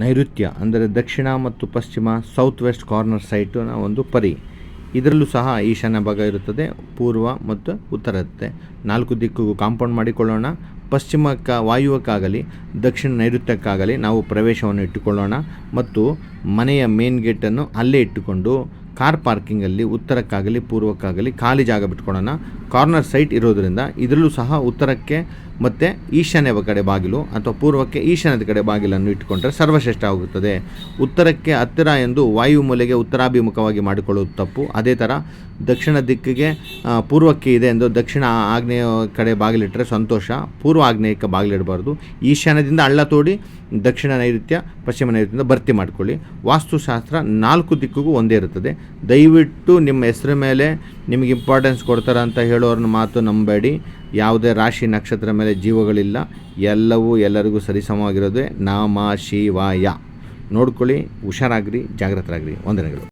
ನೈಋತ್ಯ, ಅಂದರೆ ದಕ್ಷಿಣ ಮತ್ತು ಪಶ್ಚಿಮ ಸೌತ್ ವೆಸ್ಟ್ ಕಾರ್ನರ್ ಸೈಟ್ನ ಒಂದು ಪರಿ. ಇದರಲ್ಲೂ ಸಹ ಈಶಾನ್ಯ ಭಾಗ ಇರುತ್ತದೆ, ಪೂರ್ವ ಮತ್ತು ಉತ್ತರ ಇರುತ್ತೆ ನಾಲ್ಕು ದಿಕ್ಕಿಗೂ ಕಾಂಪೌಂಡ್ ಮಾಡಿಕೊಳ್ಳೋಣ. ಪಶ್ಚಿಮಕ್ಕ, ವಾಯುವಕ್ಕಾಗಲಿ, ದಕ್ಷಿಣ ನೈಋತ್ಯಕ್ಕಾಗಲಿ ನಾವು ಪ್ರವೇಶವನ್ನು ಇಟ್ಟುಕೊಳ್ಳೋಣ ಮತ್ತು ಮನೆಯ ಮೇನ್ ಗೇಟನ್ನು ಅಲ್ಲೇ ಇಟ್ಟುಕೊಂಡು ಕಾರ್ ಪಾರ್ಕಿಂಗಲ್ಲಿ ಉತ್ತರಕ್ಕಾಗಲಿ, ಪೂರ್ವಕ್ಕಾಗಲಿ ಖಾಲಿ ಜಾಗ ಬಿಟ್ಕೊಳ್ಳೋಣ. ಕಾರ್ನರ್ ಸೈಟ್ ಇರೋದರಿಂದ ಇದರಲ್ಲೂ ಸಹ ಉತ್ತರಕ್ಕೆ ಮತ್ತು ಈಶಾನ್ಯ ಕಡೆ ಬಾಗಿಲು ಅಥವಾ ಪೂರ್ವಕ್ಕೆ ಈಶಾನ್ಯದ ಕಡೆ ಬಾಗಿಲನ್ನು ಇಟ್ಟುಕೊಂಡ್ರೆ ಸರ್ವಶ್ರೇಷ್ಠ ಆಗುತ್ತದೆ. ಉತ್ತರಕ್ಕೆ ಹತ್ತಿರ ಎಂದು ವಾಯು ಮೂಲೆಗೆ ಉತ್ತರಾಭಿಮುಖವಾಗಿ ಮಾಡಿಕೊಳ್ಳುವುದು ತಪ್ಪು. ಅದೇ ಥರ ದಕ್ಷಿಣ ದಿಕ್ಕಿಗೆ ಪೂರ್ವಕ್ಕೆ ಇದೆ ಎಂದು ದಕ್ಷಿಣ ಆಗ್ನೇಯ ಕಡೆ ಬಾಗಿಲಿಟ್ಟರೆ ಸಂತೋಷ. ಪೂರ್ವ ಆಗ್ನೇಯಕ್ಕೆ ಬಾಗಿಲಿಡಬಾರ್ದು. ಈಶಾನ್ಯದಿಂದ ಹಳ್ಳ ತೋಡಿ ದಕ್ಷಿಣ ನೈಋತ್ಯ, ಪಶ್ಚಿಮ ನೈಋತ್ಯದಿಂದ ಭರ್ತಿ ಮಾಡಿಕೊಳ್ಳಿ. ವಾಸ್ತುಶಾಸ್ತ್ರ ನಾಲ್ಕು ದಿಕ್ಕಿಗೂ ಒಂದೇ ಇರುತ್ತದೆ. ದಯವಿಟ್ಟು ನಿಮ್ಮ ಹೆಸರು ಮೇಲೆ ನಿಮಗೆ ಇಂಪಾರ್ಟೆನ್ಸ್ ಕೊಡ್ತಾರೆ ಅಂತ ಹೇಳೋರನ್ನ ಮಾತು ನಂಬೇಡಿ. ಯಾವುದೇ ರಾಶಿ ನಕ್ಷತ್ರ ಮೇಲೆ ಜೀವಗಳಿಲ್ಲ. ಎಲ್ಲವೂ ಎಲ್ಲರಿಗೂ ಸರಿಸಮವಾಗಿರೋದೇ ನಾಮ ಶಿವಾಯ. ನೋಡ್ಕೊಳ್ಳಿ, ಹುಷಾರಾಗ್ರಿ, ಜಾಗ್ರತರಾಗ್ರಿ. ವಂದನೆಗಳು.